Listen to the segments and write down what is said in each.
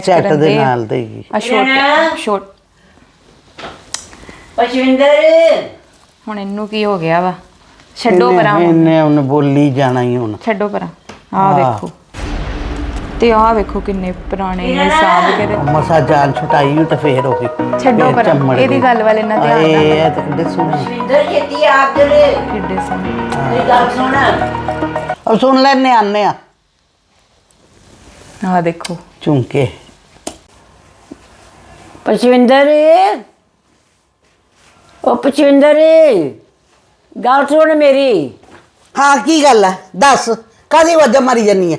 ਕਰਨ ਦੇ ਦੇ ਆ। ਨਾਲ ਦੇਗੀ ਆ ਛੋਟ ਛੋਟ ਪਸ਼ਵਿੰਦਰ। ਹੁਣ ਇਹਨੂੰ ਕੀ ਹੋ ਗਿਆ ਵਾ? ਛੱਡੋ ਇਹਨੇ- ਪਰਾਂ ਹੁਣ। ਇਹਨੇ ਉਹਨੇ ਬੋਲੀ ਜਾਣਾ ਹੀ ਹੁਣ। ਛੱਡੋ ਪਰਾਂ। ਆਹ ਹਾਂ। ਵੇਖੋ। ਤੇ ਆਹ ਵੇਖੋ ਕਿੰਨੇ ਪੁਰਾਣੇ ਨੇ ਸਾਂਭ ਕੇ ਤੇ- ਮਸਾ ਜਾਨ ਛੁਟਾਈ ਤੇ ਫੇਰ ਹੋ ਗਈ। ਛੱਡੋ ਪਰਾਂ, ਇਹਦੀ। ਗੱਲ ਵੱਲ ਇੰਨਾ ਧਿਆਨ ਨਾ ਇਹ ਤਾਂ ਕਿੱਡੇ ਸੋਹਣੇ ਪਸ਼ਵਿੰਦਰ ਛੇਤੀ ਆਪ ਜਰੇ ਕਿੱਡੇ ਸੋਹਣੇ। ਮੇਰੀ ਗੱਲ ਸੁਣ। ਉਹ ਸੁਣ ਲੈਨੇ ਆਨੇ ਆ। ਆਹ ਦੇਖੋ ਝੁੰਕੇ। ਪਛਵਿੰਦਰ ਉਹ ਪਛਵਿੰਦਰ ਗੱਲ ਸੁਣ ਮੇਰੀ। ਹਾਂ, ਕੀ ਗੱਲ ਹੈ ਦੱਸ ਕਾਦੀ ਵਜ੍ਹਾ ਮਾਰੀ ਜਾਨੀ ਹੈ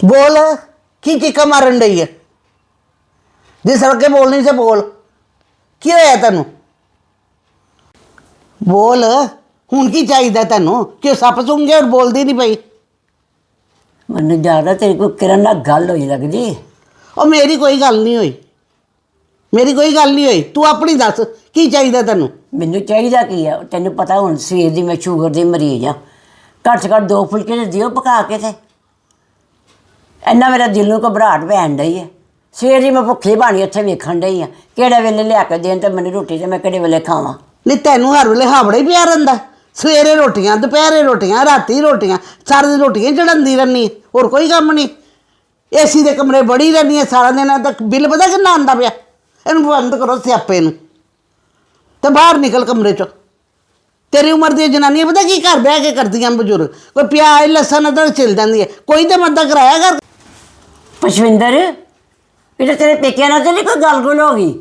ਬੋਲ, ਕੀ ਚੀਕਾ ਮਾਰਨ ਡਈ ਹੈ ਜੇ ਸੜਕ ਬੋਲਣੀ ਸੇ, ਬੋਲ। ਕੀ ਹੋਇਆ ਤੈਨੂੰ? ਬੋਲ ਹੁਣ ਕੀ ਚਾਹੀਦਾ ਤੈਨੂੰ? ਕਿ ਸੱਪ ਸੁੰਘ ਗਿਆ ਔਰ ਬੋਲਦੀ ਨਹੀਂ ਪਈ? ਮੈਨੂੰ ਜ਼ਿਆਦਾ ਤੇਰੇ ਕੋਲ ਕਿਰਨ ਨਾਲ ਗੱਲ ਹੋਈ ਲੱਗਦੀ ਉਹ ਮੇਰੀ ਕੋਈ ਗੱਲ ਨਹੀਂ ਹੋਈ। ਮੇਰੀ ਕੋਈ ਗੱਲ ਨਹੀਂ ਹੋਈ। ਤੂੰ ਆਪਣੀ ਦੱਸ ਕੀ ਚਾਹੀਦਾ ਤੈਨੂੰ? ਮੈਨੂੰ ਚਾਹੀਦਾ ਕੀ ਆ? ਤੈਨੂੰ ਪਤਾ ਹੁਣ ਸਵੇਰ ਦੀ ਮੈਂ ਸ਼ੂਗਰ ਦੀ ਮਰੀਜ਼ ਆ। ਘੱਟ ਤੋਂ ਘੱਟ ਦੋ ਫੁਲਕੇ ਤੇ ਦਿਓ ਪਕਾ ਕੇ ਤੇ। ਇੰਨਾ ਮੇਰਾ ਦਿਲ ਨੂੰ ਘਬਰਾਹਟ ਪੈਣ ਡਈ ਹੈ ਸਵੇਰ ਦੀ ਮੈਂ ਭੁੱਖੀ ਬਾਣੀ ਉੱਥੇ ਵੇਖਣ ਡਈ ਆ। ਕਿਹੜੇ ਵੇਲੇ ਲਿਆ ਕੇ ਦੇਣ ਤੇ ਮੈਨੂੰ ਰੋਟੀ ਤੇ ਮੈਂ ਕਿਹੜੇ ਵੇਲੇ ਖਾਵਾਂ? ਨਹੀਂ ਤੈਨੂੰ ਹਰ ਵੇਲੇ ਹਾਵੜਾ ਹੀ ਪਿਆ ਰਹਿੰਦਾ ਸਵੇਰੇ ਰੋਟੀਆਂ ਦੁਪਹਿਰੇ ਰੋਟੀਆਂ ਰਾਤੀ ਰੋਟੀਆਂ ਸਾਰੇ ਦਿਨ ਰੋਟੀਆਂ ਹੀ ਚੜਾਉਂਦੀ ਰਹਿੰਦੀ ਹੋਰ ਕੋਈ ਕੰਮ ਨਹੀਂ। ਏਸੀ ਦੇ ਕਮਰੇ ਬੜੀ ਰਹਿੰਦੀ ਹੈ ਸਾਰਾ ਦਿਨ ਤੱਕ ਬਿੱਲ ਪਤਾ ਕਿੰਨਾ ਆਉਂਦਾ ਪਿਆ? ਇਹਨੂੰ ਬੰਦ ਕਰੋ ਸਿਆਪੇ ਨੂੰ। ਤੇ ਬਾਹਰ ਨਿਕਲ ਕਮਰੇ ਚੋਂ। ਤੇਰੀ ਉਮਰ ਦੀਆਂ ਜਨਾਨੀਆਂ ਪਤਾ ਕੀ ਘਰ ਬਹਿ ਕੇ ਕਰਦੀਆਂ ਬਜ਼ੁਰਗ? ਕੋਈ ਪਿਆਜ਼ ਲਸਣ ਅਦਰਕ ਚਿਲ ਜਾਂਦੀ ਹੈ ਕੋਈ ਤੇ ਮੱਦਾ ਕਰਾਇਆ ਕਰ ਪਸ਼ਵਿੰਦਰ ਇਹ ਤੇਰੇ ਪੇਕਿਆਂ ਨਾਲ ਤੇ ਨਹੀਂ ਕੋਈ ਗੱਲ ਗੁਲ ਹੋ ਗਈ?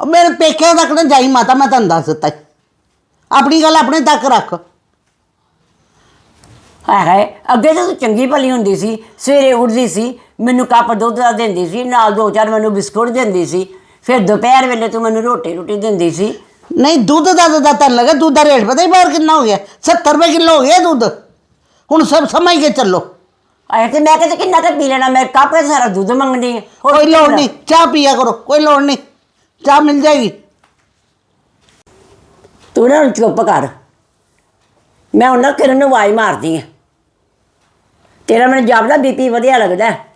ਉਹ ਮੇਰੇ ਪੇਕਿਆਂ ਤੱਕ ਨਾ ਜਾਈ ਮਾਤਾ ਮੈਂ ਤੁਹਾਨੂੰ ਦੱਸ ਦਿੱਤਾ ਈ। ਆਪਣੀ ਗੱਲ ਆਪਣੇ ਤੱਕ ਰੱਖ। ਹਾਏ ਹਾਏ ਅੱਗੇ ਤਾਂ ਤੂੰ ਚੰਗੀ ਭਲੀ ਹੁੰਦੀ ਸੀ ਸਵੇਰੇ ਉੱਠਦੀ ਸੀ ਮੈਨੂੰ ਕੱਪ ਦੁੱਧ ਦਾ ਦਿੰਦੀ ਸੀ ਨਾਲ ਦੋ ਚਾਰ ਮੈਨੂੰ ਬਿਸਕੁਟ ਦਿੰਦੀ ਸੀ ਫਿਰ ਦੁਪਹਿਰ ਵੇਲੇ ਤੂੰ ਮੈਨੂੰ ਰੋਟੀ ਰੋਟੀ ਦਿੰਦੀ ਸੀ। ਨਹੀਂ ਦੁੱਧ ਦਾ ਤਾਂ ਤਾਂ ਤੈਨੂੰ ਲੱਗਾ ਦੁੱਧ ਦਾ ਰੇਟ ਪਤਾ ਹੀ ਬਾਹਰ ਕਿੰਨਾ ਹੋ ਗਿਆ? 70 ਰੁਪਏ ਕਿਲੋ ਹੋ ਗਿਆ ਦੁੱਧ। ਹੁਣ ਸਭ ਸਮਝ ਕੇ ਚੱਲੋ। ਆਏ ਤੇ ਮੈਂ ਕਹਿੰਦਾ ਕਿੰਨਾ ਕੁ ਪੀ ਲੈਣਾ ਮੈਂ ਕੱਪ ਵਿੱਚ ਸਾਰਾ ਦੁੱਧ ਮੰਗਦੀ ਹੈ ਹੋਰ ਕੋਈ ਕੀ ਲੋੜ? ਨਹੀਂ ਚਾਹ ਪੀਆ ਕਰੋ ਕੋਈ ਲੋੜ ਨਹੀਂ ਚਾਹ ਮਿਲ ਜਾਏਗੀ। ਤੂੰ ਨਾ ਹੁਣ ਚੁੱਪ ਕਰ। ਮੈਂ ਉਹਨਾਂ ਕਿਰਨ ਨੂੰ ਆਵਾਜ਼ ਮਾਰਦੀ ਆ। ਤੇਰਾ ਮੈਨੂੰ ਜਾਪਦਾ ਬੀਪੀ ਵਧੀਆ ਲੱਗਦਾ। ਹੈ।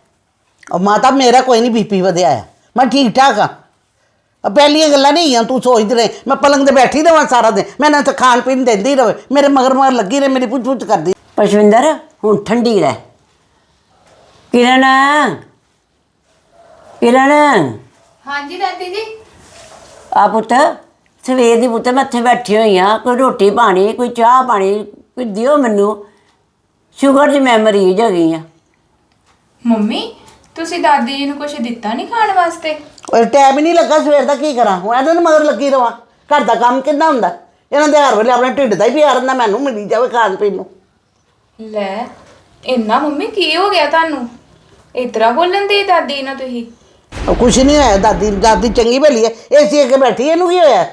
ਉਹ ਮਾਤਾ ਮੇਰਾ ਕੋਈ ਨਹੀਂ ਬੀਪੀ ਵਧਿਆ ਆ। ਮੈਂ ਠੀਕ ਠਾਕ ਆ। ਆ ਪਹਿਲੀਆਂ ਗੱਲਾਂ ਨਹੀਂ ਆ ਤੂੰ ਸੋਚਦੀ ਰਹੇ। ਮੈਂ ਪਲੰਗ ਤੇ ਬੈਠੀ ਰਵਾਂ ਸਾਰਾ ਦਿਨ। ਮੈਂ ਨਾ ਤਾਂ ਖਾਣ ਪੀਣ ਦਿੰਦੀ ਰਵੇ। ਮੇਰੇ ਮਗਰ ਮਗਰ ਲੱਗੀ ਰਹੇ ਮੇਰੀ ਪੁੱਛ ਪੁੱਛ ਕਰਦੀ। ਪਰਸ਼ਵਿੰਦਰ ਹੁਣ ਠੰਡੀ ਰਹਿ। ਕਿਰਨ। ਕਿਰਨ। ਹਾਂਜੀ ਦਾਦੀ ਜੀ। ਆ ਪੁੱਤ ਸਵੇਰ ਦੀ ਪੁੱਤ ਮੈਂ ਇੱਥੇ ਬੈਠੀ ਹੋਈ ਆ ਕੋਈ ਰੋਟੀ ਪਾਣੀ ਕੋਈ ਚਾਹ ਪਾਣੀ ਕੋਈ ਦਿਓ ਮੈਨੂੰ। ਸ਼ੂਗਰ ਦੀ ਮੈਂ ਮਰੀਜ਼ ਹੈਗੀ ਆ। ਮੰਮੀ ਤੁਸੀਂ ਦਾਦੀ ਜੀ ਨੂੰ ਕੁਝ ਦਿੱਤਾ ਨਹੀਂ ਖਾਣ ਵਾਸਤੇ? ਉਹ ਟਾਈਮ ਹੀ ਨਹੀਂ ਲੱਗਾ ਸਵੇਰ ਦਾ ਕੀ ਕਰਾਂ? ਹੁਣ ਇਹਨਾਂ ਦੇ ਮਗਰ ਲੱਗੀ ਰਵਾਂ। ਘਰ ਦਾ ਕੰਮ ਕਿੰਨਾ ਹੁੰਦਾ? ਇਹਨਾਂ ਦੇ ਹਰ ਵੇਲੇ ਆਪਣੇ ਢਿੱਡ ਦਾ ਹੀ ਪਿਆਰ ਹੁੰਦਾ ਮੈਨੂੰ ਮਿਲੀ ਜਾਵੇ ਖਾਣ ਪੀਣ ਨੂੰ। ਲੈ ਇੰਨਾ ਮੰਮੀ ਕੀ ਹੋ ਗਿਆ ਤੁਹਾਨੂੰ? ਇਤਰਾ ਬੋਲਣ ਦੀ ਦਾਦੀ ਨਾਲ ਤੁਸੀਂ? ਉਹ ਕੁਛ ਨਹੀਂ ਹੋਇਆ ਦਾਦੀ ਦਾਦੀ ਚੰਗੀ ਭਲੀ ਹੈ। ਏਸੀ ਅੱਗੇ ਬੈਠੀ ਇਹਨੂੰ ਕੀ ਹੋਇਆ?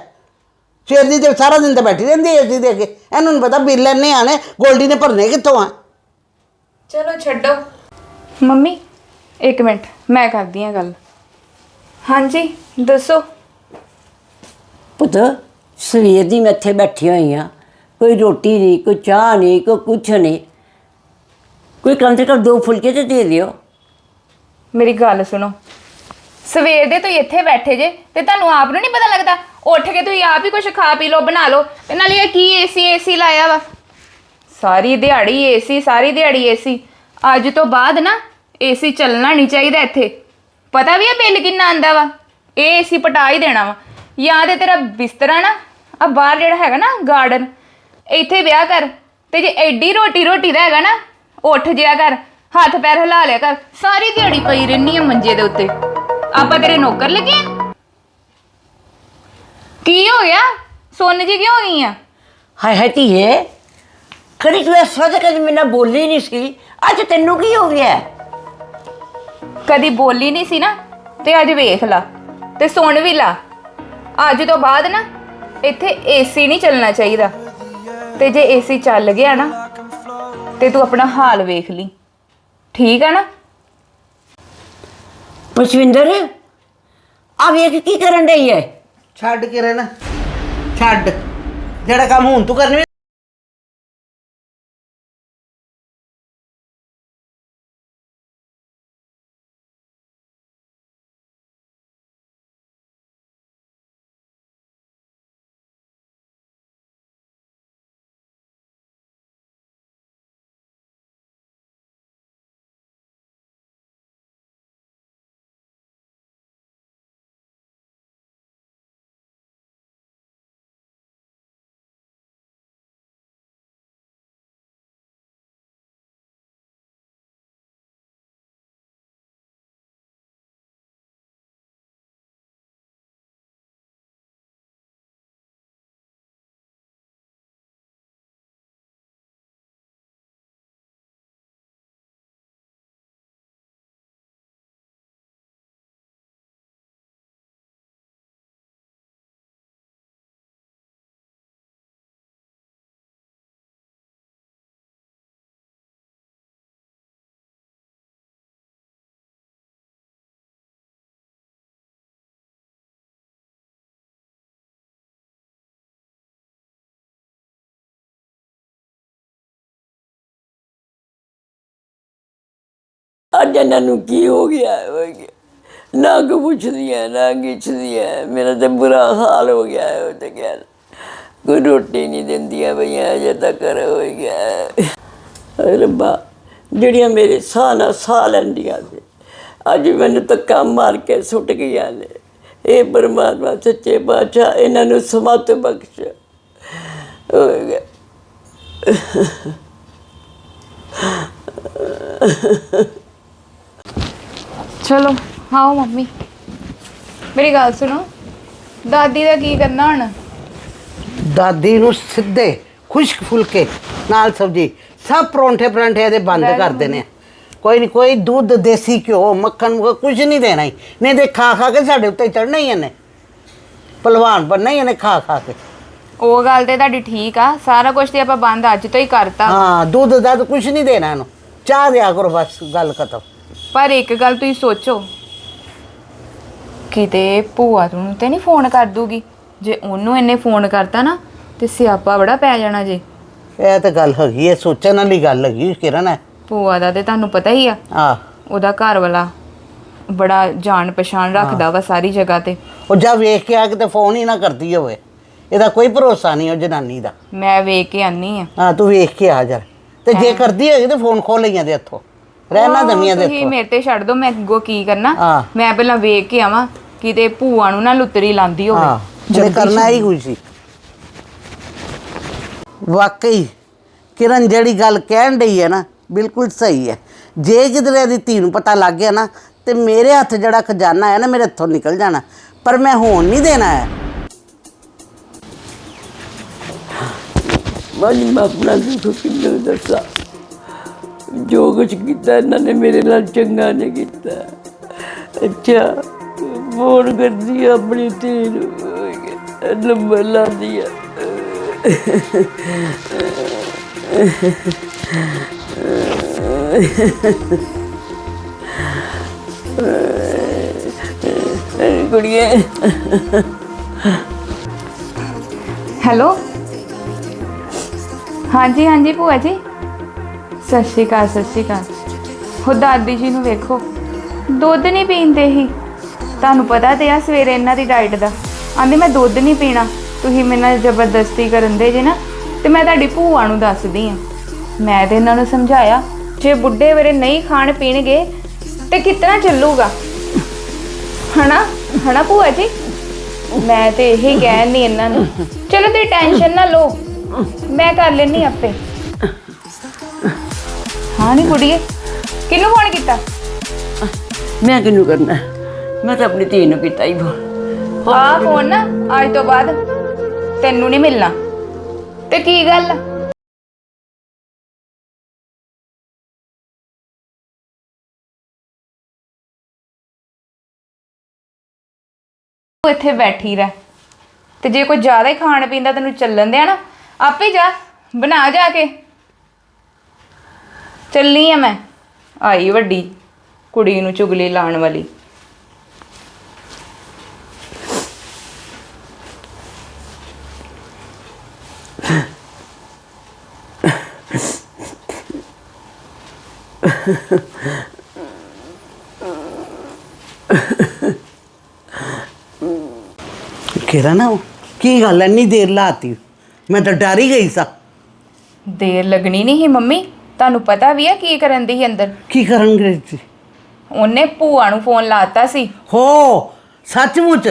ਸਵੇਰ ਦੀ ਤੇ ਸਾਰਾ ਦਿਨ ਤੇ ਬੈਠੀ ਰਹਿੰਦੀ ਏਸੀ ਦੇ ਅੱਗੇ। ਇਹਨੂੰ ਨਹੀਂ ਪਤਾ ਬਿੱਲ ਇੰਨੇ ਆਣੇ ਗੋਲਡੀ ਨੇ ਭਰਨੇ ਕਿੱਥੋਂ ਆ? ਚਲੋ ਛੱਡੋ। ਮੰਮੀ ਇੱਕ ਮਿੰਟ ਮੈਂ ਕਰਦੀ ਆ ਗੱਲ। ਹਾਂਜੀ ਦੱਸੋ। ਪੁੱਤ ਸਵੇਰ ਦੀ ਮੈਂ ਇੱਥੇ ਬੈਠੀ ਹੋਈ ਆ ਕੋਈ ਰੋਟੀ ਨਹੀਂ ਕੋਈ ਚਾਹ ਨਹੀਂ ਕੋਈ ਕੁਛ ਨਹੀਂ। ਕੋਈ ਕਮ ਸੇ ਕਮ ਦੋ ਫੁਲਕੇ ਤੇ ਦੇ ਦਿਓ। ਮੇਰੀ ਗੱਲ ਸੁਣੋ। ਸਵੇਰ ਦੇ ਤੁਸੀਂ ਇੱਥੇ ਬੈਠੇ ਜੇ ਤੇ ਤੁਹਾਨੂੰ ਆਪ ਨੂੰ ਨਹੀਂ ਪਤਾ ਲੱਗਦਾ? ਉੱਠ ਕੇ ਤੁਸੀਂ ਆਪ ਹੀ ਕੁਝ ਖਾ ਪੀ ਲਓ, ਬਣਾ ਲਓ ਤੇ ਨਾਲੇ ਇਹ ਕੀ ਏਸੀ ਏਸੀ ਲਾਇਆ ਵਾ? ਸਾਰੀ ਦਿਹਾੜੀ ਏਸੀ ਸਾਰੀ ਦਿਹਾੜੀ ਏਸੀ ਅੱਜ ਤੋਂ ਬਾਅਦ ਨਾ ਏਸੀ ਚੱਲਣਾ ਨਹੀਂ ਚਾਹੀਦਾ ਇੱਥੇ। ਪਤਾ ਵੀ ਆ ਬਿੱਲ ਕਿੰਨਾ ਆਂਦਾ ਵਾ? ਇਹ ਏਸੀ ਪਟਾ ਹੀ ਦੇਣਾ ਵਾ। ਜਾਂ ਤੇ ਤੇਰਾ ਬਿਸਤਰਾ ਨਾ? ਆ ਬਾਹਰ ਜਿਹੜਾ ਹੈਗਾ ਨਾ ਗਾਰਡਨ ਇੱਥੇ ਵਿਆਹ ਕਰ ਤੇ ਜੇ ਐਡੀ ਰੋਟੀ ਰੋਟੀ ਦਾ ਹੈਗਾ ਨਾ, ਉੱਠ ਜਿਆ ਕਰ। ਹੱਥ ਪੈਰ ਹਿਲਾ ਲਿਆ ਕਰ। ਸਾਰੀ ਦਿਹਾੜੀ ਪਈ ਰਹਿਨੀ ਆ ਮੰਜੇ ਦੇ ਉੱਤੇ। ਆਪਾਂ ਤੇਰੇ ਨੌਕਰ ਲੱਗੇ ਆ? ਕੀ ਹੋ ਗਿਆ? ਸੁੰਨ ਜੀ ਕਿਉਂ ਹੋ ਗਈ ਆ? ਹਾਏ ਹਾਏ ਧੀਏ ਕਦੀ ਤੂੰ ਇਸ ਵਜ੍ਹਾ ਕਦੀ ਮੇਰੇ ਨਾਲ ਬੋਲੀ ਨਹੀਂ ਸੀ। ਅੱਜ ਤੈਨੂੰ ਕੀ ਹੋ ਗਿਆ? ਕਦੀ ਬੋਲੀ ਨਹੀਂ ਸੀ ਨਾ ਤੇ ਅੱਜ ਵੇਖ ਲਾ ਤੇ ਸੁਣ ਵੀ ਲਾ। ਅੱਜ ਤੋਂ ਬਾਅਦ ਨਾ ਇੱਥੇ ਏਸੀ ਨਹੀਂ ਚੱਲਣਾ ਚਾਹੀਦਾ। ਤੇ ਜੇ ਏਸੀ ਚੱਲ ਗਿਆ ਨਾ ਤੇ ਤੂੰ ਆਪਣਾ ਹਾਲ ਵੇਖ ਲਈ। ਠੀਕ ਆ ਨਾ ਪੁਸ਼ਵਿੰਦਰ ਆ ਵੇਖ ਕੀ ਕਰਨ ਡਈ ਹੈ ਛੱਡ ਕੇ ਰਹਿਣਾ ਛੱਡ ਜਿਹੜਾ ਕੰਮ ਹੁਣ ਤੂੰ ਕਰਨੀ ਅੱਜ ਇਹਨਾਂ ਨੂੰ ਕੀ ਹੋ ਗਿਆ? ਹੋਏਗਾ ਨਾ ਕੋ ਪੁੱਛਦੀਆਂ ਨਾ ਗਿੱਛਦੀਆਂ ਮੇਰਾ ਤੇ ਬੁਰਾ ਹਾਲ ਹੋ ਗਿਆ ਹੈ, ਉਹ ਤੇ ਕਹਿ ਕੋਈ ਰੋਟੀ ਨਹੀਂ ਦਿੰਦੀਆਂ ਬਈਆਂ ਅਜੇ ਤੱਕ ਹੋ। ਗਿਆ ਰੱਬਾ, ਜਿਹੜੀਆਂ ਮੇਰੇ ਸਾਹ ਨਾਲ ਸਾਹ ਲੈਂਦੀਆਂ ਸੀ ਅੱਜ ਮੈਨੂੰ ਧੱਕਾ ਮਾਰ ਕੇ ਸੁੱਟ ਗਈਆਂ ਨੇ। ਇਹ ਪਰਮਾਤਮਾ ਸੱਚੇ ਬਾਦਸ਼ਾਹ ਇਹਨਾਂ ਨੂੰ ਸਮਤ ਬਖਸ਼। ਹੋਏਗਾ ਚਲੋ। ਆਓ ਮੰਮੀ। ਮੇਰੀ ਗੱਲ ਸੁਣੋ। ਦਾਦੀ ਦਾ ਕੀ ਕਰਨਾ ਹੁਣ? ਦਾਦੀ ਨੂੰ ਸਿੱਧੇ ਖੁਸ਼ਕ ਫੁਲਕੇ ਨਾਲ ਸਬਜੀ ਸਭ ਪਰੌਂਠੇ ਪਰਾਂਠੇ ਇਹਦੇ ਬੰਦ ਕਰ ਦੇਣੇ ਕੋਈ ਨਹੀਂ ਕੋਈ ਦੁੱਧ ਦੇਸੀ ਘਿਓ ਮੱਖਣ ਮੁੱਖ ਕੁਝ ਨਹੀਂ ਦੇਣਾ ਹੀ ਨਹੀਂ ਤੇ ਖਾ ਖਾ ਕੇ ਸਾਡੇ ਉੱਤੇ ਚੜਨਾ ਹੀ ਇਹਨੇ। ਪਹਿਲਵਾਨ ਬਣਨਾ ਹੀ ਇਹਨੇ ਖਾ ਖਾ ਕੇ। ਉਹ ਗੱਲ ਤੇ ਤੁਹਾਡੀ ਠੀਕ ਆ। ਸਾਰਾ ਕੁਝ ਤੇ ਆਪਾਂ ਬੰਦ ਅੱਜ ਤੋਂ ਹੀ ਕਰਤਾ। ਹਾਂ ਦੁੱਧ ਦਾ ਤਾਂ ਕੁਝ ਨਹੀਂ ਦੇਣਾ ਇਹਨੂੰ। ਚਾਹ ਦਿਆ ਕਰੋ ਬਸ ਗੱਲ ਖਤਮ। ਪਰ ਇੱਕ ਗੱਲ ਤੁਸੀਂ ਸੋਚੋ। ਕਿਤੇ ਭੂਆ ਨੂੰ ਤੇ ਨਹੀਂ ਫੋਨ ਕਰ ਦੂਗੀ। ਜੇ ਉਹਨੂੰ ਇਹਨੇ ਫੋਨ ਕਰਤਾ ਨਾ ਤੇ ਸਿਆਪਾ ਬੜਾ ਪੈ ਜਾਣਾ ਜੇ। ਇਹ ਤਾਂ ਗੱਲ ਹੈਗੀ ਹੈ ਸੋਚਣ ਵਾਲੀ ਗੱਲ ਹੈਗੀ ਕਿਰਨ ਹੈ। ਭੂਆ ਦਾ ਤੇ ਤੁਹਾਨੂੰ ਪਤਾ ਹੀ ਆ। ਆ। ਉਹਦਾ ਘਰ ਵਾਲਾ ਬੜਾ ਜਾਣ ਪਛਾਣ ਰੱਖਦਾ ਵਾ ਸਾਰੀ ਜਗ੍ਹਾ ਤੇ। ਉਹ ਜਾ ਵੇਖ ਕੇ ਆ ਕੇ ਤੇ ਫੋਨ ਹੀ ਨਾ ਕਰਦੀ ਹੋਵੇ। ਇਹਦਾ ਕੋਈ ਭਰੋਸਾ ਨਹੀਂ ਉਹ ਜਨਾਨੀ ਦਾ। ਮੈਂ ਵੇਖ ਕੇ ਆਨੀ ਆ। ਹਾਂ ਤੂੰ ਵੇਖ ਕੇ ਆ ਜਾ। ਤੇ ਜੇ ਕਰਦੀ ਹੋਏਗੀ ਤੇ ਫੋਨ ਖੋਲ ਲਈਆਂ ਦੇ ਹੱਥੋਂ। ਰਹਿਣਾ ਦਮੀਆਂ ਦੇ ਤੁਸੀਂ ਮੇਰੇ ਤੇ ਛੱਡ ਦੋ ਮੈਂ ਅੱਗੋਂ ਕੀ ਕਰਨਾ? ਹਾਂ। ਮੈਂ ਪਹਿਲਾਂ ਵੇਖ ਕੇ ਆਵਾਂ ਕਿਤੇ ਭੂਆ ਨੂੰ ਨਾ ਲੁੱਤਰੀ ਲਾਂਦੀ ਹਾਂ ਹੋਵੇ ਜੇ ਕਰਨਾ ਹੀ ਕੁਝ ਸੀ। ਵਾਕਈ ਕਿਰਨ ਜਿਹੜੀ ਗੱਲ ਕਹਿਣ ਡਈ ਹੈ ਨਾ ਬਿਲਕੁਲ ਸਹੀ ਹੈ। ਜੇ ਕਿਧਰੇ ਇਹਦੀ ਧੀ ਨੂੰ ਪਤਾ ਲੱਗ ਗਿਆ ਨਾ ਤੇ ਮੇਰੇ ਹੱਥ ਜਿਹੜਾ ਖਜ਼ਾਨਾ ਹੈ ਨਾ ਮੇਰੇ ਹੱਥੋਂ ਨਿਕਲ ਜਾਣਾ। ਪਰ ਮੈਂ ਹੋਣ ਨਹੀਂ ਦੇਣਾ ਹੈ। ਮਨ ਮੈਂ ਆਪਣਾ ਦੁੱਖ ਕਿੰਨਾ ਦੱਸਾਂ? ਜੋ ਕੁਛ ਕੀਤਾ ਇਹਨਾਂ ਨੇ ਮੇਰੇ ਨਾਲ ਚੰਗਾ ਨਹੀਂ ਕੀਤਾ ਅੱਛਾ ਫੋਨ ਕਰਦੀ ਆ ਆਪਣੀ ਧੀ ਨੂੰ ਨੰਬਰ ਲਾਉਂਦੀ ਆ ਕੁੜੀਏ ਹੈਲੋ ਹਾਂਜੀ ਹਾਂਜੀ ਭੂਆ ਜੀ ਸਤਿ ਸ਼੍ਰੀ ਅਕਾਲ, ਸਤਿ ਸ਼੍ਰੀ ਅਕਾਲ। ਹੋ ਦਾਦੀ ਜੀ ਨੂੰ ਵੇਖੋ, ਦੁੱਧ ਨਹੀਂ ਪੀਂਦੇ ਹੀ। ਤੁਹਾਨੂੰ ਪਤਾ ਤੇ ਆ ਸਵੇਰੇ ਇਹਨਾਂ ਦੀ ਡਾਈਟ ਦਾ। ਆਂਦੇ ਮੈਂ ਦੁੱਧ ਨਹੀਂ ਪੀਣਾ। ਤੁਸੀਂ ਮੇਰੇ ਨਾਲ ਜ਼ਬਰਦਸਤੀ ਕਰਨ ਦੇ ਜੇ ਨਾ, ਤੇ ਮੈਂ ਤੁਹਾਡੀ ਭੂਆ ਨੂੰ ਦੱਸਦੀ ਆ। ਮੈਂ ਤੇ ਇਹਨਾਂ ਨੂੰ ਸਮਝਾਇਆ, ਜੇ ਬੁੱਢੇ ਵੇਰੇ ਨਹੀਂ ਖਾਣ ਪੀਣਗੇ, ਤੇ ਕਿਤਨਾ ਚੱਲੂਗਾ? ਹਨਾ? ਹਨਾ ਭੂਆ ਜੀ? ਮੈਂ ਤੇ ਇਹੀ ਕਹਿਣ ਕਹਿਣੀ ਇਹਨਾਂ ਨੂੰ, ਚਲੋ ਤੇ ਟੈਨਸ਼ਨ ਨਾ ਲਓ। ਮੈਂ ਕਰ ਲੈਣੀ ਆਪੇ। ਹਾਂ ਨਹੀਂ ਕੁੜੀਏ। ਕਿਹਨੂੰ ਫੋਨ ਕੀਤਾ? ਮੈਂ ਕਿਹਨੂੰ ਕਰਨਾ? ਮੈਂ ਤਾਂ ਆਪਣੀ ਧੀ ਨੂੰ ਕੀਤਾ ਹੀ ਫੋਨ ਆ ਫੋਨ ਨਾ ਅੱਜ ਤੋਂ ਬਾਅਦ ਤੈਨੂੰ ਨਹੀਂ ਮਿਲਣਾ। ਤੇ ਕੀ ਗੱਲ? ਤੂੰ ਇੱਥੇ ਬੈਠੀ ਰਹਿ। ਤੇ ਜੇ ਕੋਈ ਜ਼ਿਆਦਾ ਹੀ ਖਾਣ ਪੀਣ ਦਾ ਤੈਨੂੰ ਚੱਲਣ ਦਿਆ ਨਾ ਆਪੇ ਜਾ ਬਣਾ ਜਾ ਕੇ। ਚੱਲੀ ਆ ਮੈਂ। ਆਈ ਵੱਡੀ ਕੁੜੀ ਨੂੰ ਚੁਗਲੀ ਲਾਣ ਵਾਲੀ। ਕਿਹੜਾ ਨਾ ਉਹ? ਕੀ ਗੱਲ ਐਨੀ ਦੇਰ ਲਾਤੀ। ਮੈਂ ਤਾਂ ਡਰ ਹੀ ਗਈ ਸਾਂ। ਦੇਰ ਲੱਗਣੀ ਨਹੀਂ ਸੀ ਮੰਮੀ? ਤੁਹਾਨੂੰ ਪਤਾ ਵੀ ਆ ਕੀ ਕਰਨ ਦੀ ਸੀ ਅੰਦਰ? ਕੀ ਕਰਨ ਗਏ ਸੀ? ਉਹਨੇ ਭੂਆ ਨੂੰ ਫੋਨ ਲਾਤਾ ਸੀ। ਹੋ ਸੱਚਮੁੱਚ?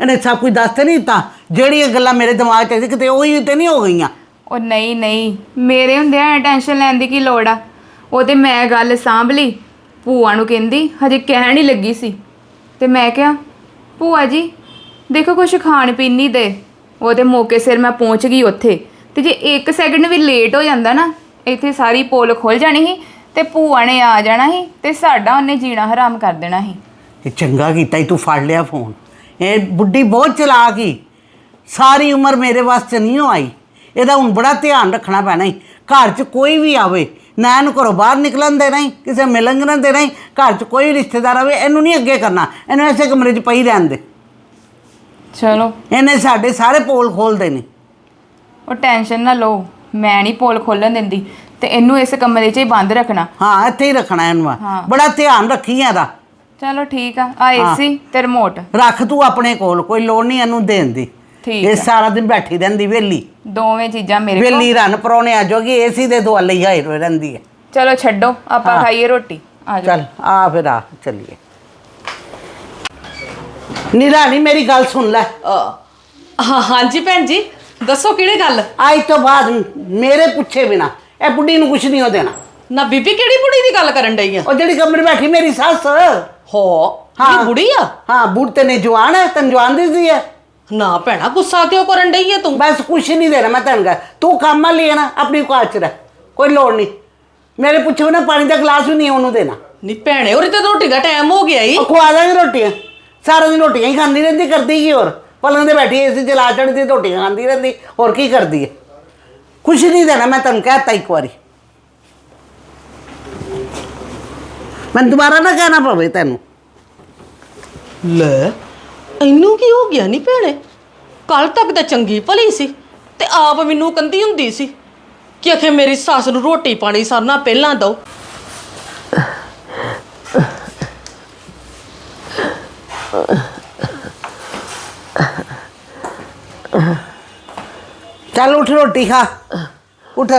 ਇਹਨੇ ਸਭ ਕੁਝ ਦੱਸ ਤੇ ਨਹੀਂ ਦਿੱਤਾ? ਜਿਹੜੀਆਂ ਗੱਲਾਂ ਮੇਰੇ ਦਿਮਾਗ 'ਚ ਸੀ ਕਿਤੇ ਉਹੀ ਤੇ ਨਹੀਂ ਹੋ ਗਈਆਂ? ਉਹ ਨਹੀਂ ਨਹੀਂ। ਮੇਰੇ ਹੁੰਦਿਆਂ ਟੈਨਸ਼ਨ ਲੈਣ ਦੀ ਕੀ ਲੋੜ ਆ? ਉਹ ਤੇ ਮੈਂ ਗੱਲ ਸਾਂਭ ਲਈ। ਭੂਆ ਨੂੰ ਕਹਿੰਦੀ ਹਜੇ ਕਹਿਣ ਹੀ ਲੱਗੀ ਸੀ। ਤੇ ਮੈਂ ਕਿਹਾ ਭੂਆ ਜੀ ਦੇਖੋ ਕੁਝ ਖਾਣ ਪੀਣ ਨਹੀਂ ਦੇ। ਉਹਦੇ ਮੌਕੇ ਸਿਰ ਮੈਂ ਪਹੁੰਚ ਗਈ ਉੱਥੇ। ਤੇ ਜੇ 1 ਸੈਕਿੰਡ ਵੀ ਲੇਟ ਹੋ ਜਾਂਦਾ ਨਾ ਇੱਥੇ ਸਾਰੀ ਪੋਲ ਖੁੱਲ ਜਾਣੀ ਸੀ ਤੇ ਭੂਆ ਨੇ ਆ ਜਾਣਾ ਸੀ ਤੇ ਸਾਡਾ ਉਹਨੇ ਜੀਣਾ ਹਰਾਮ ਕਰ ਦੇਣਾ ਸੀ। ਇਹ ਚੰਗਾ ਕੀਤਾ ਈ ਤੂੰ ਫੜ ਲਿਆ ਫੋਨ। ਇਹ ਬੁੱਢੀ ਬਹੁਤ ਚਲਾਕ ਹੀ ਸਾਰੀ ਉਮਰ ਮੇਰੇ ਵਾਸਤੇ ਨਹੀਂ ਉਹ ਆਈ। ਇਹਦਾ ਹੁਣ ਬੜਾ ਧਿਆਨ ਰੱਖਣਾ ਪੈਣਾ ਈ। ਘਰ 'ਚ ਕੋਈ ਵੀ ਆਵੇ ਨਾ ਇਹਨੂੰ ਘਰੋਂ ਬਾਹਰ ਨਿਕਲਣ ਦੇਣਾ ਈ ਕਿਸੇ ਮਿਲਣ ਨਾ ਦੇਣਾ ਈ ਘਰ 'ਚ ਕੋਈ ਰਿਸ਼ਤੇਦਾਰ ਆਵੇ ਇਹਨੂੰ ਨਹੀਂ ਅੱਗੇ ਕਰਨਾ। ਇਹਨੂੰ ਐਸੇ ਕਮਰੇ 'ਚ ਪਈ ਰਹਿਣ ਦੇ। ਚਲੋ। ਇਹਨੇ ਸਾਡੇ ਸਾਰੇ ਪੋਲ ਖੋਲਦੇ ਨੇ। ਉਹ ਟੈਨਸ਼ਨ ਨਾ ਲਓ। ਮੈਂ ਨਹੀਂ ਪੋਲ ਖੋਲਣ ਦਿੰਦੀ ਤੇ ਇਹਨੂੰ ਇਸ ਕਮਰੇ 'ਚ ਹੀ ਬੰਦ ਰੱਖਣਾ। ਹਾਂ ਇੱਥੇ ਹੀ ਰੱਖਣਾ ਇਹਨੂੰ ਹਾਂ। ਬੜਾ ਧਿਆਨ ਰੱਖੀ ਇਹਦਾ। ਚਲੋ ਠੀਕ ਆ ਆ ਏਸੀ ਤੇ ਰਿਮੋਟ ਰੱਖ ਤੂੰ ਆਪਣੇ ਕੋਲ ਕੋਈ ਲੋੜ ਨਹੀਂ ਇਹਨੂੰ ਦੇਣ ਦੀ। ਠੀਕ ਇਹ ਆ। ਸਾਰਾ ਦਿਨ ਬੈਠੀ ਰਹਿੰਦੀ ਵੇਲੀ ਦੋਵੇਂ ਚੀਜ਼ਾਂ ਮੇਰੇ ਕੋਲ। ਵੇਲੀ ਰਨ ਪਰੋਣੇ ਆ ਜੋਗੀ ਏਸੀ ਦੇ ਦੁਆਲੇ ਹੀ ਹਾਈ ਰਹਿੰਦੀ ਹੈ ਚਲੋ ਛੱਡੋ ਆਪਾਂ ਹਾਂ। ਖਾਈਏ ਰੋਟੀ। ਆ ਜਾਓ। ਚੱਲ ਆ ਫਿਰ ਆ ਚੱਲੀਏ। ਨਿਰਾਣੀ ਮੇਰੀ ਗੱਲ ਸੁਣ ਲੈ। ਹਾਂ ਹਾਂਜੀ ਭੈਣ ਜੀ। ਦੱਸੋ ਕਿਹੜੀ ਗੱਲ? ਅੱਜ ਤੋਂ ਬਾਅਦ ਮੇਰੇ ਪੁੱਛੇ ਬਿਨਾ ਇਹ ਬੁੱਢੀ ਨੂੰ ਕੁਛ ਨਹੀਂ ਹੋ ਦੇਣਾ। ਨਾ ਬੀਬੀ ਕਿਹੜੀ ਬੁੜੀ ਦੀ ਗੱਲ ਕਰਨ ਡਈ ਆ? ਉਹ ਜਿਹੜੀ ਕਮਰੇ ਬੈਠੀ ਮੇਰੀ ਸੱਸ। ਹੋ ਇਹ ਬੁੜੀ ਆ? ਹਾਂ ਬੁੱਢ ਤੇ ਨੇ ਜਵਾਨ ਹੈ ਤੈਨੂੰ ਜਵਾਨ ਦੀ ਹੈ। ਨਾ ਭੈਣਾ ਗੁੱਸਾ ਕਿਉਂ ਕਰਨ ਡਈ ਆ ਤੂੰ? ਬਸ ਕੁਛ ਨਹੀਂ ਦੇਣਾ ਮੈਂ ਤੈਨੂੰ ਕਹਾਂ ਤੂੰ ਕੰਮ ਆ ਲਿਆ ਨਾ ਆਪਣੀ ਔਕਾਤ ਚ ਰਹਿ। ਕੋਈ ਲੋੜ ਨਹੀਂ। ਮੇਰੇ ਪੁੱਛੇ ਬਿਨਾ ਪਾਣੀ ਦਾ ਗਲਾਸ ਵੀ ਨਹੀਂ ਉਹਨੂੰ ਦੇਣਾ। ਨੀ ਭੈਣੇ ਉਰੇ ਤੇ ਰੋਟੀ ਦਾ ਟਾਈਮ ਹੋ ਗਿਆ ਈ। ਉਹ ਖਵਾ ਦਾਂਗੇ ਰੋਟੀਆਂ। ਸਾਰਾ ਦਿਨ ਰੋਟੀਆਂ ਹੀ ਖਾਂਦੀ ਰਹਿੰਦੀ ਕਰਦੀ ਕੀ ਹੋਰ? ਪਲੰਗ ਤੇ ਬੈਠੀ ਏਸੀ ਚਲਾ ਚੜਦੀ ਰੋਟੀਆਂ ਖਾਂਦੀ ਰਹਿੰਦੀ, ਹੋਰ ਕੀ ਕਰਦੀ ਹੈ? ਕੁਛ ਨਹੀਂ ਦੇਣਾ, ਮੈਂ ਤੈਨੂੰ ਕਹਿਤਾ ਇੱਕ ਵਾਰੀ। ਮੈਂ ਦੁਬਾਰਾ ਨਾ ਕਹਿਣਾ ਪਵੇ ਤੈਨੂੰ। ਲੈ, ਇਹਨੂੰ ਕੀ ਹੋ ਗਿਆ ਨੀ ਭੈਣੇ? ਕੱਲ ਤੱਕ ਤਾਂ ਚੰਗੀ ਭਲੀ ਸੀ ਤੇ ਆਪ ਮੈਨੂੰ ਕੰਦੀ ਹੁੰਦੀ ਸੀ ਕਿ ਅਖੇ ਮੇਰੀ ਸੱਸ ਨੂੰ ਰੋਟੀ ਪਾਣੀ ਸਰਨਾ ਪਹਿਲਾਂ ਦੋ ਚੱਲ ਉੱਠ ਰੋਟੀ ਖਾ। ਉੱਠ।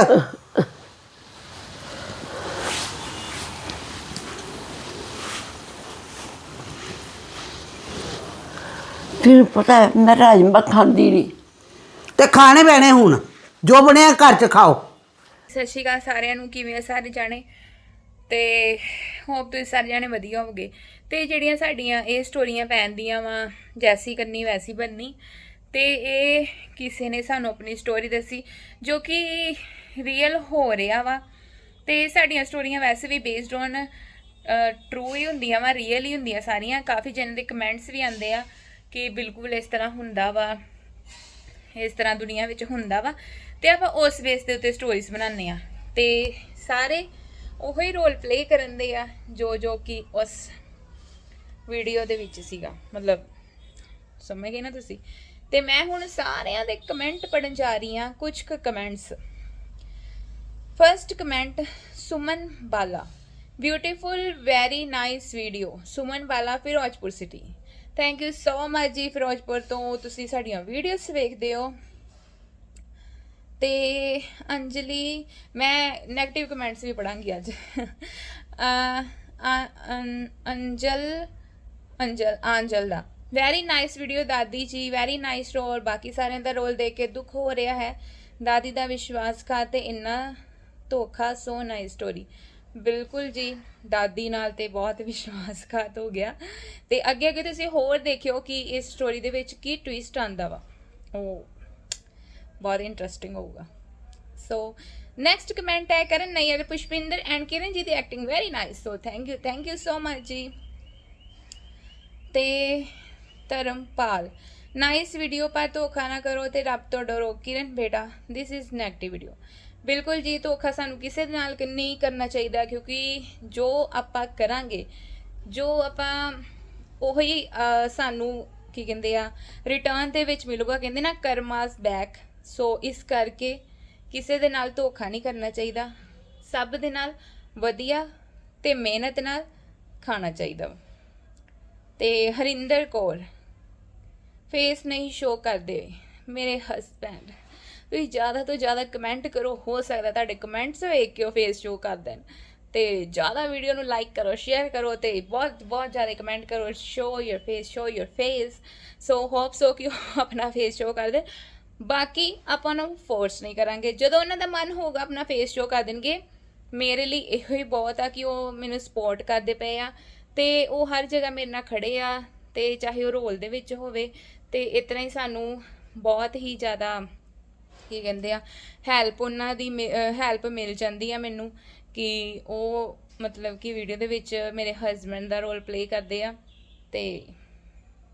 ਤੈਨੂੰ ਪਤਾ ਹੈ ਮੈਂ ਰਾਜਮਾ ਖਾਂਦੀ ਨਹੀਂ ਤੇ ਖਾਣੇ ਪੈਣੇ ਹੁਣ। ਜੋ ਬਣਿਆ ਘਰ ਚ ਖਾਓ। ਸਤਿ ਸ਼੍ਰੀ ਅਕਾਲ ਸਾਰਿਆਂ ਨੂੰ ਕਿਵੇਂ ਆ ਸਾਰੇ ਜਾਣੇ? ਤੇ ਹੋਪ ਤੁਸੀਂ ਸਾਰੇ ਜਾਣੇ ਵਧੀਆ ਹੋਵੋਗੇ। ਤੇ ਜਿਹੜੀਆਂ ਸਾਡੀਆਂ ਇਹ ਸਟੋਰੀਆਂ ਪੈਂਦੀਆਂ ਵਾ ਜੈਸੀ ਕਰਨੀ ਵੈਸੀ ਬੰਨੀ ਤੇ ਇਹ ਕਿਸੇ ਨੇ ਸਾਨੂੰ ਆਪਣੀ ਸਟੋਰੀ ਦੱਸੀ, ਜੋ ਕਿ ਰੀਅਲ ਹੋ ਰਿਹਾ ਵਾ। ਤੇ ਸਾਡੀਆਂ ਸਟੋਰੀਆਂ ਵੈਸੇ ਵੀ ਬੇਸਡ ਔਨ ਟਰੂ ਹੀ ਹੁੰਦੀਆਂ ਵਾ ਰੀਅਲ ਹੀ ਹੁੰਦੀਆਂ ਸਾਰੀਆਂ। ਕਾਫੀ ਜਨ ਦੇ ਕਮੈਂਟਸ ਵੀ ਆਉਂਦੇ ਆ ਕਿ ਬਿਲਕੁਲ ਇਸ ਤਰ੍ਹਾਂ ਹੁੰਦਾ ਵਾ, ਇਸ ਤਰ੍ਹਾਂ ਦੁਨੀਆ ਵਿੱਚ ਹੁੰਦਾ ਵਾ। ਤੇ ਆਪਾਂ ਉਸ ਬੇਸ ਦੇ ਉੱਤੇ ਸਟੋਰੀਜ਼ ਬਣਾਉਂਦੇ ਆ ਤੇ ਸਾਰੇ ਉਹੀ ਰੋਲ ਪਲੇ ਕਰਨ ਦੇ ਆ, ਜੋ ਜੋ ਕਿ ਉਸ ਵੀਡੀਓ ਦੇ ਵਿੱਚ ਸੀਗਾ। ਮਤਲਬ, ਸਮਝ ਗਏ ਨਾ ਤੁਸੀਂ? ਤੇ ਮੈਂ ਹੁਣ ਸਾਰਿਆਂ ਦੇ ਕਮੈਂਟ ਪੜਨ ਜਾ ਰਹੀ ਹਾਂ ਕੁਝ ਕੁ comments. First comment Suman Bala. Beautiful very nice video Suman Bala Ferozepur city thank you so much ji Ferozepur ਤੋਂ। ਤੁਸੀਂ ਸਾਡੀਆਂ ਵੀਡੀਓਜ਼ ਵੇਖਦੇ ਹੋ। ਤੇ ਅੰਜਲੀ ਮੈਂ 네ਗੇਟਿਵ ਕਮੈਂਟਸ ਵੀ ਪੜਾਂਗੀ ਅੱਜ। ਅ, ਅੰਜਲ ਅੰਜਲ ਆਂਜਲ ਦਾ। ਵੈਰੀ ਨਾਈਸ ਵੀਡੀਓ ਦਾਦੀ ਜੀ ਵੈਰੀ ਨਾਈਸ ਰੋਲ ਬਾਕੀ ਸਾਰਿਆਂ ਦਾ ਰੋਲ ਦੇਖ ਕੇ ਦੁੱਖ ਹੋ ਰਿਹਾ ਹੈ। ਦਾਦੀ ਦਾ ਵਿਸ਼ਵਾਸਘਾਤ ਤੇ ਇੰਨਾ ਧੋਖਾ ਸੋ ਨਾਈਸ ਸਟੋਰੀ ਬਿਲਕੁਲ ਜੀ, ਦਾਦੀ ਨਾਲ ਤੇ ਬਹੁਤ ਵਿਸ਼ਵਾਸਘਾਤ ਹੋ ਗਿਆ। ਤੇ ਅੱਗੇ ਅੱਗੇ ਤੁਸੀਂ ਹੋਰ ਦੇਖਿਓ ਕਿ ਇਸ ਸਟੋਰੀ ਦੇ ਵਿੱਚ ਕੀ ਟਵਿਸਟ ਆਂਦਾ ਵਾ। ਉਹ ਬਹੁਤ ਇੰਟਰਸਟਿੰਗ ਹੋਊਗਾ। ਸੋ ਨੈਕਸਟ ਕਮੈਂਟ ਹੈ ਕਰਨ Nayar Pushpinder and Kiran ji the acting very nice so thank you thank you so much ji. ਤੇ ਧਰਮਪਾਲ ਨਾਈਸ ਵੀਡੀਓ ਪਰ ਧੋਖਾ ਨਾ ਕਰੋ ਤੇ ਰੱਬ ਤੋਂ ਡਰੋ ਕਿਰਨ, ਬੇਟਾ ਥਿਸ ਇਜ਼ 네ਗੇਟਿਵ ਵੀਡੀਓ ਬਿਲਕੁਲ ਜੀ, ਧੋਖਾ ਸਾਨੂੰ ਕਿਸੇ ਦੇ ਨਾਲ ਨਹੀਂ ਕਰਨਾ ਚਾਹੀਦਾ ਕਿਉਂਕਿ ਜੋ ਆਪਾਂ ਕਰਾਂਗੇ, ਜੋ ਆਪਾਂ ਉਹੀ ਸਾਨੂੰ ਕੀ ਕਹਿੰਦੇ ਆ ਰਿਟਰਨ ਦੇ ਵਿੱਚ ਮਿਲੂਗਾ। ਕਹਿੰਦੇ ਨਾ ਕਰਮਾਸ ਬੈਕ ਸੋ ਇਸ ਕਰਕੇ ਕਿਸੇ ਦੇ ਨਾਲ ਧੋਖਾ ਨਹੀਂ ਕਰਨਾ ਚਾਹੀਦਾ। ਸਭ ਦੇ ਨਾਲ ਵਧੀਆ ਤੇ ਮਿਹਨਤ ਨਾਲ ਖਾਣਾ ਚਾਹੀਦਾ। ਵਾ। ਤੇ ਹਰਿੰਦਰ ਕੌਰ ਫੇਸ ਨਹੀਂ ਸ਼ੋ ਕਰਦੇ। ਮੇਰੇ ਹਸਬੈਂਡ ਤੁਸੀਂ ਜ਼ਿਆਦਾ ਤੋਂ ਜ਼ਿਆਦਾ ਕਮੈਂਟ ਕਰੋ, ਹੋ ਸਕਦਾ ਤੁਹਾਡੇ ਕਮੈਂਟਸ ਵੇਖ ਕੇ ਉਹ ਫੇਸ ਸ਼ੋ ਕਰ ਦੇਣ। ਤੇ ਜ਼ਿਆਦਾ ਵੀਡੀਓ ਨੂੰ ਲਾਈਕ ਕਰੋ ਸ਼ੇਅਰ ਕਰੋ ਤੇ ਬਹੁਤ ਬਹੁਤ ਜ਼ਿਆਦਾ ਕਮੈਂਟ ਕਰੋ show your face show your face so hope so ਕਿ ਉਹ ਆਪਣਾ ਫੇਸ ਸ਼ੋ ਕਰ ਦੇ ਬਾਕੀ ਆਪਾਂ ਨੂੰ ਫੋਰਸ ਨਹੀਂ ਕਰਾਂਗੇ। ਜਦੋਂ ਉਹਨਾਂ ਦਾ ਮਨ ਹੋਊਗਾ ਆਪਣਾ ਫੇਸ ਸ਼ੋ ਕਰ ਦੇਣਗੇ, ਮੇਰੇ ਲਈ ਇਹੋ ਹੀ ਬਹੁਤ ਆ ਕਿ ਉਹ ਮੈਨੂੰ ਸਪੋਰਟ ਕਰਦੇ ਪਏ ਆ। ਤੇ ਉਹ ਹਰ ਜਗ੍ਹਾ ਮੇਰੇ ਨਾਲ ਖੜੇ ਆ। ਤੇ ਚਾਹੇ ਉਹ ਰੋਲ ਦੇ ਵਿੱਚ ਹੋਵੇ, ਤੇ ਇਤਨਾ ਹੀ ਸਾਨੂੰ ਬਹੁਤ ਹੀ ਜ਼ਿਆਦਾ ਕੀ ਕਹਿੰਦੇ ਆ ਹੈਲਪ ਉਹਨਾਂ ਦੀ ਹੈਲਪ ਮਿਲ ਜਾਂਦੀ ਆ ਮੈਨੂੰ ਕਿ ਉਹ ਮਤਲਬ ਕਿ ਵੀਡੀਓ ਦੇ ਵਿੱਚ ਮੇਰੇ ਹਸਬੰਡ ਦਾ ਰੋਲ ਪਲੇ ਕਰਦੇ ਆ ਤੇ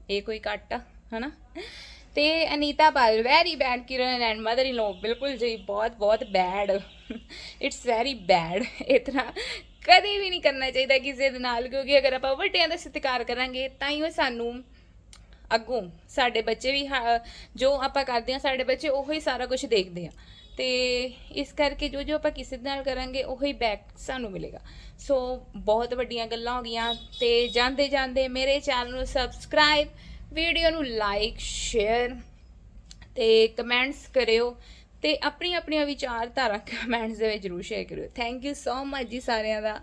ਇਹ ਕੋਈ ਘੱਟ ਆ, ਹਨਾ? ਤੇ Anita Pal very bad Kiran and mother in law ਬਿਲਕੁਲ ਜੀ, ਬਹੁਤ ਬਹੁਤ ਬੈਡ ਇਟਸ ਵੈਰੀ ਬੈਡ ਇਤਨਾ ਕਦੇ ਵੀ ਨਹੀਂ ਕਰਨਾ ਚਾਹੀਦਾ ਕਿਸੇ ਦੇ ਨਾਲ, ਕਿਉਂਕਿ ਅਗਰ ਆਪਾਂ ਵੱਡਿਆਂ ਦਾ ਸਤਿਕਾਰ ਕਰਾਂਗੇ, ਤਾਂ ਹੀ ਉਹ ਸਾਨੂੰ ਅੱਗੋਂ ਸਾਡੇ ਬੱਚੇ ਵੀ ਹਾ- ਜੋ ਆਪਾਂ ਕਰਦੇ ਆ ਸਾਡੇ ਬੱਚੇ ਉਹੋ ਹੀ ਸਾਰਾ ਕੁਝ ਦੇਖਦੇ ਆ। ਤੇ ਇਸ ਕਰਕੇ ਜੋ ਜੋ ਆਪਾਂ ਕਿਸੇ ਦੇ ਨਾਲ ਕਰਾਂਗੇ, ਉਹੀ ਬੈਕ ਸਾਨੂੰ ਮਿਲੇਗਾ। ਸੋ ਬਹੁਤ ਵੱਡੀਆਂ ਗੱਲਾਂ ਹੋ ਗਈਆਂ ਤੇ ਜਾਂਦੇ ਜਾਂਦੇ ਮੇਰੇ ਚੈਨਲ ਨੂੰ ਸਬਸਕ੍ਰਾਈਬ ਵੀਡੀਓ ਨੂੰ ਲਾਈਕ ਸ਼ੇਅਰ ਤੇ ਕਮੈਂਟਸ ਕਰਿਓ। ਤੇ ਆਪਣੀ ਆਪਣੀਆਂ ਵਿਚਾਰਧਾਰਾ ਕਮੈਂਟਸ ਦੇ ਵਿੱਚ ਜ਼ਰੂਰ ਸ਼ੇਅਰ ਕਰਿਓ। ਥੈਂਕ ਯੂ ਸੋ ਮਚ ਜੀ ਸਾਰਿਆਂ ਦਾ।